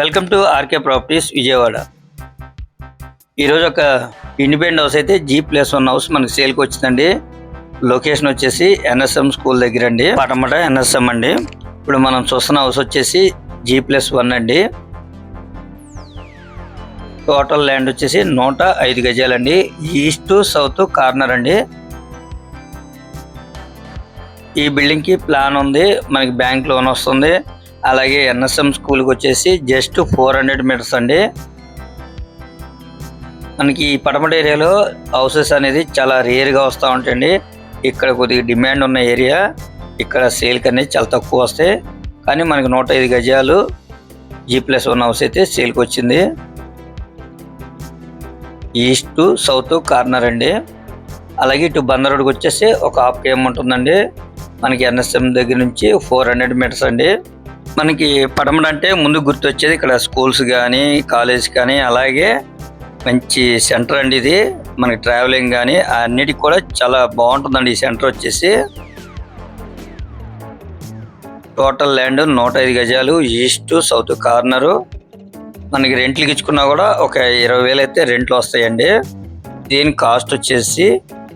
Welcome to RK properties Vijayawada. ఈరోజు ఒక independent house అయితే జీ ప్లస్ వన్ హౌస్ మనకి సేల్కి వచ్చిందండి. లొకేషన్ వచ్చేసి ఎన్ఎస్ఎం స్కూల్ దగ్గర అండి. పటమట ఎన్ఎస్ఎం అండి. ఇప్పుడు మనం చూస్తున్న హౌస్ వచ్చేసి జీ ప్లస్ వన్ అండి. టోటల్ ల్యాండ్ వచ్చేసి నూట ఐదు గజాలండి. ఈస్ట్ సౌత్ కార్నర్ అండి. ఈ బిల్డింగ్కి ప్లాన్ ఉంది. మనకి బ్యాంక్ లోన్ వస్తుంది. అలాగే ఎన్ఎస్ఎం స్కూల్కి వచ్చేసి జస్ట్ ఫోర్ హండ్రెడ్ మీటర్స్ అండి. మనకి ఈ పడమట ఏరియాలో హౌసెస్ అనేది చాలా రేర్గా వస్తూ ఉంటాయండి. ఇక్కడ కొద్దిగా డిమాండ్ ఉన్న ఏరియా. ఇక్కడ సేల్కి అనేది చాలా తక్కువ వస్తాయి. కానీ మనకి నూట ఐదు గజాలు జీ ప్లస్ వన్ హౌస్ అయితే సేల్కి వచ్చింది. ఈస్ట్ సౌత్ కార్నర్ అండి. అలాగే ఇటు బందర్ రోడ్కి వచ్చేసి ఒక హాఫ్ కేఎం ఉంటుందండి మనకి ఎన్ఎస్ఎం దగ్గర నుంచి ఫోర్ హండ్రెడ్ మీటర్స్ అండి. మనకి పడమడ అంటే ముందు గుర్తొచ్చేది ఇక్కడ స్కూల్స్ కానీ కాలేజ్ కానీ అలాగే మంచి సెంటర్ అండి ఇది. మనకి ట్రావెలింగ్ కానీ అన్నిటికి కూడా చాలా బాగుంటుందండి ఈ సెంటర్ వచ్చేసి. టోటల్ ల్యాండ్ నూట ఐదు గజాలు ఈస్ట్ సౌత్ కార్నరు. మనకి రెంట్లకి ఇచ్చుకున్నా కూడా ఒక ఇరవై వేలు అయితే రెంట్లు వస్తాయండి. దీని కాస్ట్ వచ్చేసి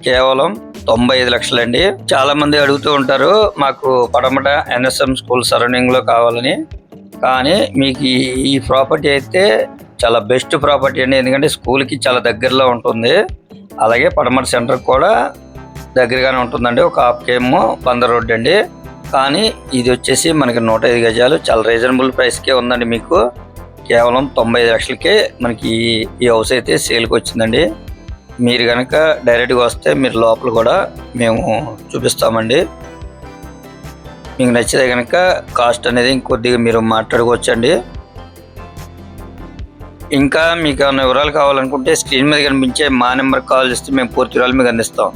కేవలం తొంభై ఐదు లక్షలండి. చాలా మంది అడుగుతూ ఉంటారు మాకు పడమట ఎన్ఎస్ఎం స్కూల్ సరౌండింగ్లో కావాలని. కానీ మీకు ఈ- ఈ ప్రాపర్టీ అయితే చాలా బెస్ట్ ప్రాపర్టీ అండి. ఎందుకంటే స్కూల్కి చాలా దగ్గరలో ఉంటుంది. అలాగే పడమట సెంటర్ కూడా దగ్గరగానే ఉంటుందండి. ఒక హాఫ్ కేమో బందర్ రోడ్ అండి. కానీ ఇది వచ్చేసి మనకి నూట ఐదు గజాలు. చాలా రీజనబుల్ ప్రైస్కే ఉందండి మీకు. కేవలం తొంభై ఐదు లక్షలకే మనకి ఈ- ఈ హౌస్ అయితే సేల్కి వచ్చిందండి. మీరు కనుక డైరెక్ట్గా వస్తే మీరు లోపల కూడా మేము చూపిస్తామండి. మీకు నచ్చితే కనుక కాస్ట్ అనేది ఇంకొద్దిగా మీరు మాట్లాడుకోవచ్చండి. ఇంకా మీకు ఏమైనా వివరాలు కావాలనుకుంటే స్క్రీన్ మీద కనిపించే మా నెంబర్ కాల్ చేస్తే మేము పూర్తి వివరాలు మీకు అందిస్తాం.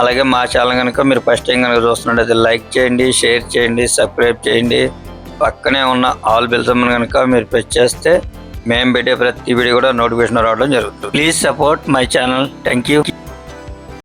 అలాగే మా ఛానల్ కనుక మీరు ఫస్ట్ టైం కనుక చూస్తున్నట్టయితే లైక్ చేయండి షేర్ చేయండి సబ్స్క్రైబ్ చేయండి. పక్కనే ఉన్న ఆల్ బిల్స్ కనుక మీరు ప్రెస్ చేస్తే మేము పెట్టే ప్రతి వీడియో కూడా నోటిఫికేషన్ రావడం జరుగుతుంది. Please support my channel thank you